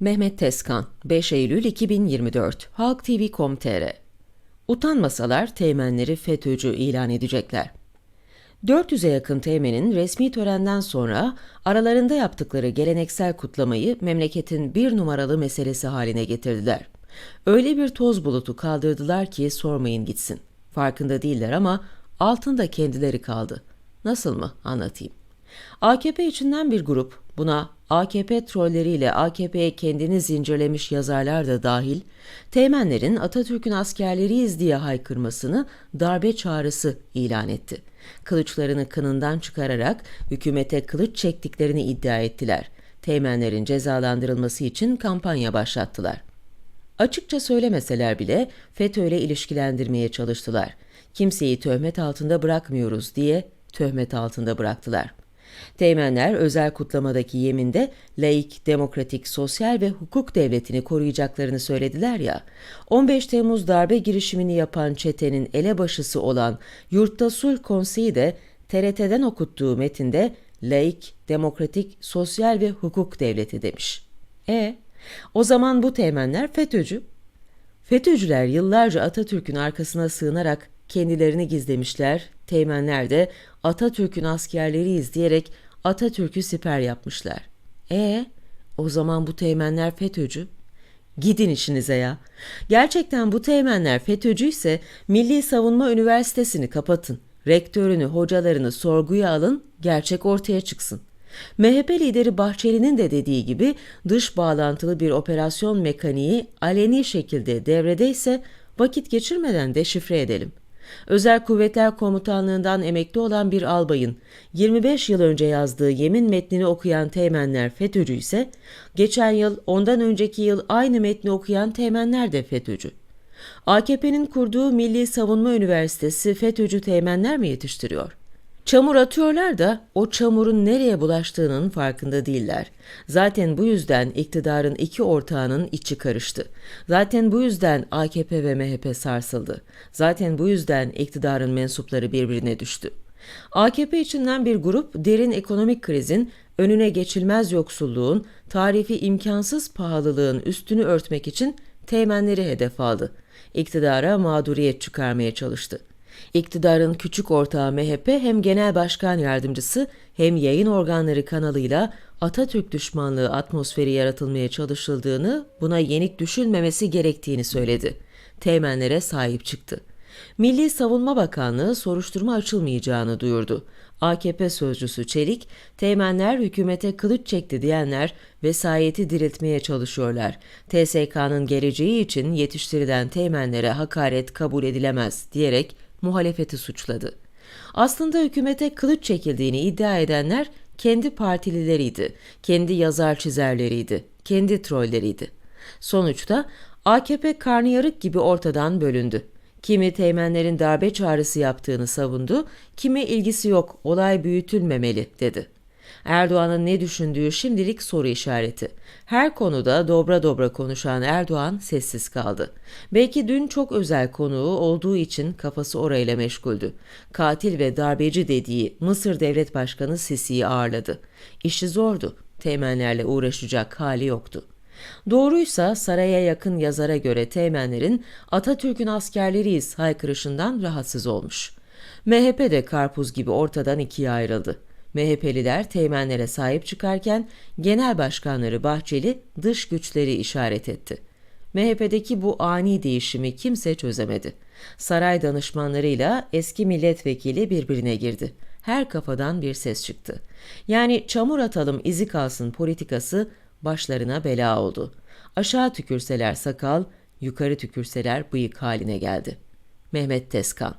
Mehmet Tezkan, 5 Eylül 2024, Halk TV.com.tr Utanmasalar teğmenleri FETÖ'cü ilan edecekler. 400'e yakın teğmenin resmi törenden sonra aralarında yaptıkları geleneksel kutlamayı memleketin bir numaralı meselesi haline getirdiler. Öyle bir toz bulutu kaldırdılar ki sormayın gitsin. Farkında değiller ama altında kendileri kaldı. Nasıl mı anlatayım. AKP içinden bir grup, buna AKP trolleriyle AKP'ye kendini zincirlemiş yazarlar da dahil, teğmenlerin Atatürk'ün askerleriyiz diye haykırmasını darbe çağrısı ilan etti. Kılıçlarını kınından çıkararak hükümete kılıç çektiklerini iddia ettiler. Teğmenlerin cezalandırılması için kampanya başlattılar. Açıkça söylemeseler bile FETÖ ile ilişkilendirmeye çalıştılar. Kimseyi töhmet altında bırakmıyoruz diye töhmet altında bıraktılar. Teğmenler özel kutlamadaki yeminde laik, demokratik, sosyal ve hukuk devletini koruyacaklarını söylediler ya. 15 Temmuz darbe girişimini yapan çetenin elebaşısı olan Yurtta Sulh Konseyi de TRT'den okuttuğu metinde laik, demokratik, sosyal ve hukuk devleti demiş. E o zaman bu teğmenler FETÖ'cü. FETÖ'cüler yıllarca Atatürk'ün arkasına sığınarak kendilerini gizlemişler, teğmenler de Atatürk'ün askerleriyiz diyerek Atatürk'ü siper yapmışlar. E o zaman bu teğmenler FETÖ'cü. Gidin işinize ya. Gerçekten bu teğmenler FETÖ'cüyse Milli Savunma Üniversitesi'ni kapatın. Rektörünü, hocalarını sorguya alın, gerçek ortaya çıksın. MHP lideri Bahçeli'nin de dediği gibi dış bağlantılı bir operasyon mekaniği aleni şekilde devredeyse vakit geçirmeden deşifre edelim. Özel Kuvvetler Komutanlığından emekli olan bir albayın 25 yıl önce yazdığı yemin metnini okuyan teğmenler FETÖ'cü ise geçen yıl ondan önceki yıl aynı metni okuyan teğmenler de FETÖ'cü. AKP'nin kurduğu Milli Savunma Üniversitesi FETÖ'cü teğmenler mi yetiştiriyor? Çamur atıyorlar da o çamurun nereye bulaştığının farkında değiller. Zaten bu yüzden iktidarın iki ortağının içi karıştı. Zaten bu yüzden AKP ve MHP sarsıldı. Zaten bu yüzden iktidarın mensupları birbirine düştü. AKP içinden bir grup derin ekonomik krizin, önüne geçilmez yoksulluğun, tarifi imkansız pahalılığın üstünü örtmek için teğmenleri hedef aldı. İktidara mağduriyet çıkarmaya çalıştı. İktidarın küçük ortağı MHP hem genel başkan yardımcısı hem yayın organları kanalıyla Atatürk düşmanlığı atmosferi yaratılmaya çalışıldığını, buna yenik düşülmemesi gerektiğini söyledi. Teğmenlere sahip çıktı. Milli Savunma Bakanlığı soruşturma açılmayacağını duyurdu. AKP sözcüsü Çelik, teğmenler hükümete kılıç çekti diyenler vesayeti diriltmeye çalışıyorlar. TSK'nın geleceği için yetiştirilen teğmenlere hakaret kabul edilemez diyerek muhalefeti suçladı. Aslında hükümete kılıç çekildiğini iddia edenler kendi partilileriydi, kendi yazar çizerleriydi, kendi trolleriydi. Sonuçta AKP karnıyarık gibi ortadan bölündü. Kimi teğmenlerin darbe çağrısı yaptığını savundu, kimi ilgisi yok, olay büyütülmemeli dedi. Erdoğan'ın ne düşündüğü şimdilik soru işareti. Her konuda dobra dobra konuşan Erdoğan sessiz kaldı. Belki dün çok özel konuğu olduğu için kafası orayla meşguldü. Katil ve darbeci dediği Mısır Devlet Başkanı Sisi'yi ağırladı. İşi zordu. Teğmenlerle uğraşacak hali yoktu. Doğruysa saraya yakın yazara göre teğmenlerin Atatürk'ün askerleriyiz haykırışından rahatsız olmuş. MHP de karpuz gibi ortadan ikiye ayrıldı. MHP'liler teğmenlere sahip çıkarken genel başkanları Bahçeli dış güçleri işaret etti. MHP'deki bu ani değişimi kimse çözemedi. Saray danışmanlarıyla eski milletvekili birbirine girdi. Her kafadan bir ses çıktı. Yani çamur atalım izi kalsın politikası başlarına bela oldu. Aşağı tükürseler sakal, yukarı tükürseler bıyık haline geldi. Mehmet Tezkan